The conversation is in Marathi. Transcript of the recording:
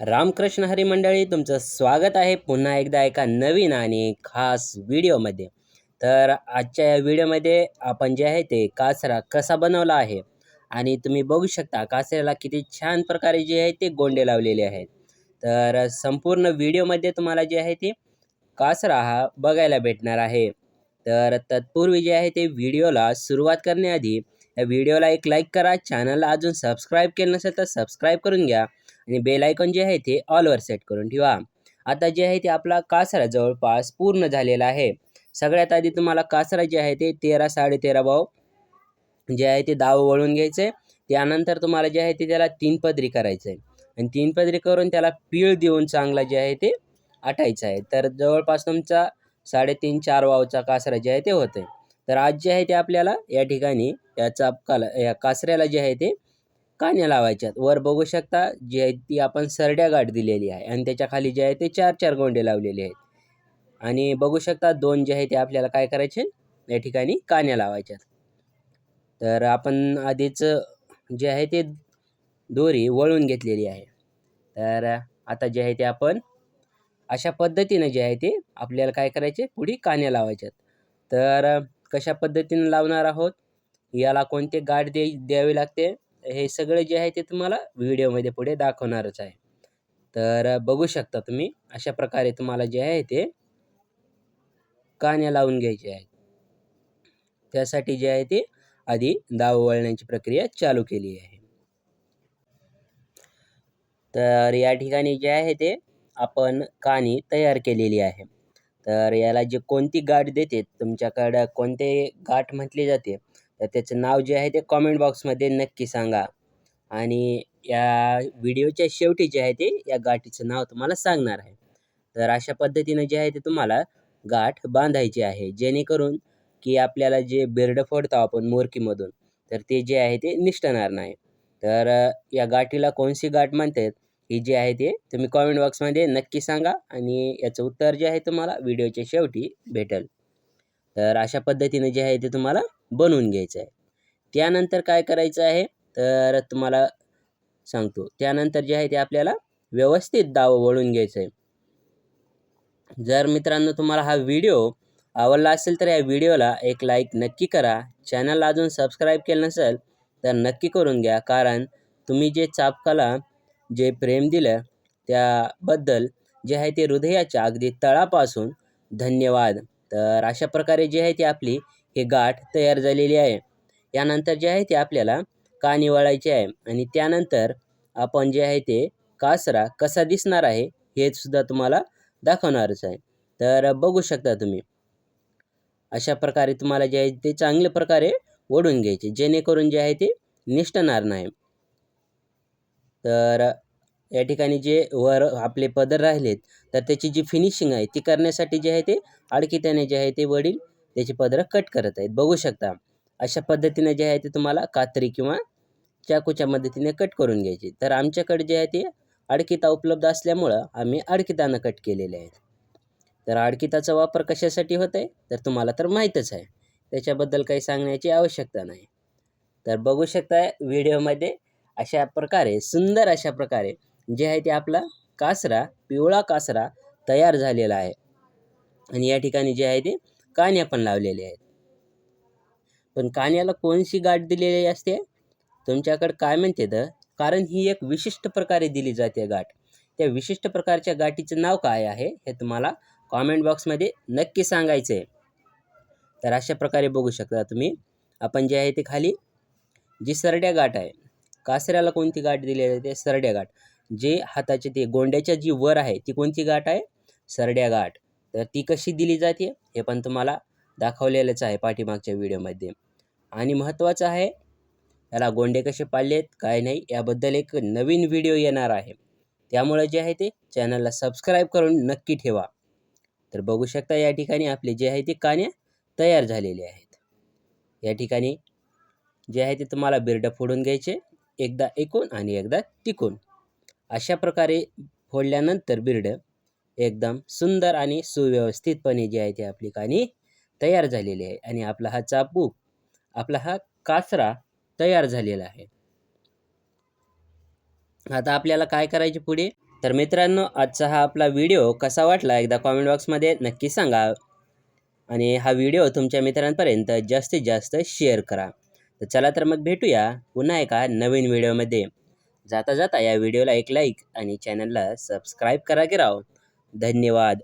रामकृष्ण हरी मंडळी तुमचं स्वागत आहे पुन्हा एकदा एका नवीन आणि खास व्हिडिओमध्ये. तर आजच्या या व्हिडिओमध्ये आपण जे आहे ते कासरा कसा बनवला आहे आणि तुम्ही बघू शकता कासऱ्याला किती छान प्रकारे जे आहे ते गोंडे लावलेले आहेत. तर संपूर्ण व्हिडिओमध्ये तुम्हाला जे आहे ते कासरा हा बघायला भेटणार आहे. तर तत्पूर्वी जे आहे ते व्हिडिओला सुरुवात करण्याआधी या व्हिडिओला एक लाईक करा चॅनलला अजून सबस्क्राईब केलं नसेल तर सबस्क्राईब करून घ्या. आणि बेल आयकॉन जे आहे ते ऑलवर सेट करून ठेवा. आता जे आहे ते आपला कासरा जवळपास पूर्ण झालेला आहे. सगळ्यात आधी तुम्हाला कासरा जे आहे ते तेरा साडेतेरा भाव जे आहे ते दाव वळून घ्यायचं. आहे त्यानंतर तुम्हाला जे आहे ते त्याला तीन पदरी करायचं. आहे आणि तीन पदरी करून त्याला पीळ देऊन चांगला जे आहे ते आटायचं आहे. तर जवळपास तुमचा साडेतीन चार वावचा कासरा जे आहे ते होतं आहे तर आज जे आहे ते आपल्याला या ठिकाणी याचा चापकाला या कासऱ्याला जे आहे ते कान्या लावायच्यात. वर बघू शकता जी आहे ती आपण सरड्या गाठ दिलेली आहे आणि त्याच्याखाली जे आहे ते चार चार गोंडे लावलेले आहेत. आणि बघू शकता दोन जे आहे ते आपल्याला काय करायचे? या ठिकाणी कान्या लावायच्यात. तर आपण आधीच जे आहे ते दोरी वळून घेतलेली आहे. तर आता जे आहे ते आपण अशा पद्धतीनं जे आहे ते आपल्याला काय करायचे? पुढे कान्या लावायच्यात. तर कशा पद्धतीनं लावणार आहोत? याला कोणते गाठ दे द्यावी लागते? हे सगळे जे आहे ते तुम्हाला व्हिडिओमध्ये पुढे दाखवणारच आहे. तर बघू शकता तुम्ही अशा प्रकारे तुम्हाला जे आहे ते कान्या लावून घ्यायचे आहेत. त्यासाठी जे आहे ते आधी दाव वळण्याची प्रक्रिया चालू केली आहे. तर या ठिकाणी जे आहे ते आपण काणी तयार केलेली आहे. तर याला जे कोणती गाठ देते तुमच्याकडं कोणते गाठ म्हटली जाते तर त्याचं नाव जे आहे ते कॉमेंट बॉक्समध्ये नक्की सांगा. आणि या व्हिडिओच्या शेवटी जे आहे ते या गाठीचं नाव तुम्हाला सांगणार आहे. तर अशा पद्धतीनं जे आहे ते तुम्हाला गाठ बांधायची आहे. जेणेकरून की आपल्याला जे बिरडं फोडतो आपण मोरकीमधून तर ते जे आहे ते निष्ठणार नाही. तर या गाठीला कोणसी गाठ म्हणतात ही जी आहे ते तुम्ही कॉमेंट बॉक्समध्ये नक्की सांगा. आणि याचं उत्तर जे आहे तुम्हाला व्हिडिओच्या शेवटी भेटेल. तर अशा पद्धतीने जे आहे ते तुम्हाला बनवून घ्यायचं आहे. त्यानंतर काय करायचं आहे? तर तुम्हाला सांगतो. त्यानंतर जे आहे ते आपल्याला व्यवस्थित दाव वळून घ्यायचं आहे. जर मित्रांनो तुम्हाला हा व्हिडिओ आवडला असेल तर या व्हिडिओला एक लाईक नक्की करा. चॅनलला अजून सबस्क्राईब केलं नसेल तर नक्की करून घ्या. कारण तुम्ही जे चापकाला जे प्रेम दिलं त्याबद्दल जे आहे ते हृदयाच्या अगदी तळापासून धन्यवाद. तर अशा प्रकारे जे आहे ती आपली ही गाठ तयार झालेली आहे. यानंतर जे आहे ते आपल्याला कानी वळायचे आहे आणि त्यानंतर आपण जे आहे ते कासरा कसा दिसणार आहे हे सुद्धा तुम्हाला दाखवणारच आहे. तर बघू शकता तुम्ही. अशा प्रकारे तुम्हाला जे आहे ते चांगल्या प्रकारे ओढून घ्यायचे जेणेकरून जे आहे ते निष्ठणार नाही. तर या ठिकाणी जे वर आपले पदर राहिलेत तर त्याची जी फिनिशिंग आहे ती करण्यासाठी जे आहे ते आडकित्याने जे आहे ते वडील त्याची पदरं कट करत आहेत. बघू शकता अशा पद्धतीने जे आहे ते तुम्हाला कात्री किंवा चाकूच्या मदतीने कट करून घ्यायची. तर आमच्याकडे जे आहे ते आडकिता उपलब्ध असल्यामुळं आम्ही आडकितानं कट केलेले आहेत. तर आडकिताचा वापर कशासाठी होत आहे तर तुम्हाला तर माहीतच आहे. त्याच्याबद्दल काही सांगण्याची आवश्यकता नाही. तर बघू शकता व्हिडिओमध्ये अशा प्रकारे सुंदर अशा प्रकारे जे आहे ते आपला कासरा पिवळा कासरा तयार झालेला आहे. आणि या ठिकाणी जे आहे ते कान्या पण लावलेले आहेत. पण कान्याला कोणशी गाठ दिलेली असते? तुमच्याकडं काय म्हणते तर कारण ही एक विशिष्ट प्रकारे दिली जाते गाठ. त्या विशिष्ट प्रकारच्या गाठीचं नाव काय आहे हे तुम्हाला कॉमेंट बॉक्समध्ये नक्की सांगायचं आहे. तर अशा प्रकारे बघू शकता तुम्ही. आपण जे आहे ते खाली जी सरड्या गाठ आहे कासऱ्याला कोणती गाठ दिली जाते सरड्या गाठ. जे हाताचे ते गोंड्याच्या जी वर आहे ती कोणती गाठ आहे? सरड्या गाठ. तर ती कशी दिली जाते? हे पण तुम्हाला दाखवलेलंच आहे पाठीमागच्या व्हिडिओमध्ये. आणि महत्त्वाचं आहे याला गोंडे कसे पाळलेत काय नाही याबद्दल एक नवीन व्हिडिओ येणार आहे. त्यामुळे जे आहे ते चॅनलला सबस्क्राईब करून नक्की ठेवा. तर बघू शकता या ठिकाणी आपले जे आहे ते कान्या तयार झालेले आहेत. या ठिकाणी जे आहे ते तुम्हाला बिरडं फोडून घ्यायचे एकदा एकूण आणि एकदा टिकून अशा प्रकारे फोडल्यानंतर बिरडं एकदम सुंदर आणि सुव्यवस्थितपणे जी आहे ती आपली काणी तयार झालेली आहे. आणि आपला हा चापूक आपला हा कासरा तयार झालेला आहे. आता आपल्याला काय करायचे पुढे? तर मित्रांनो आजचा हा आपला व्हिडिओ कसा वाटला एकदा कॉमेंट बॉक्समध्ये नक्की सांगा. आणि हा व्हिडिओ तुमच्या मित्रांपर्यंत जास्तीत जास्त शेअर करा. तर चला तर मग भेटूया पुन्हा एका नवीन व्हिडिओमध्ये. जाता जाता या व्हिडिओला एक लाईक आणि चॅनलला सबस्क्राईब करा की राव. धन्यवाद.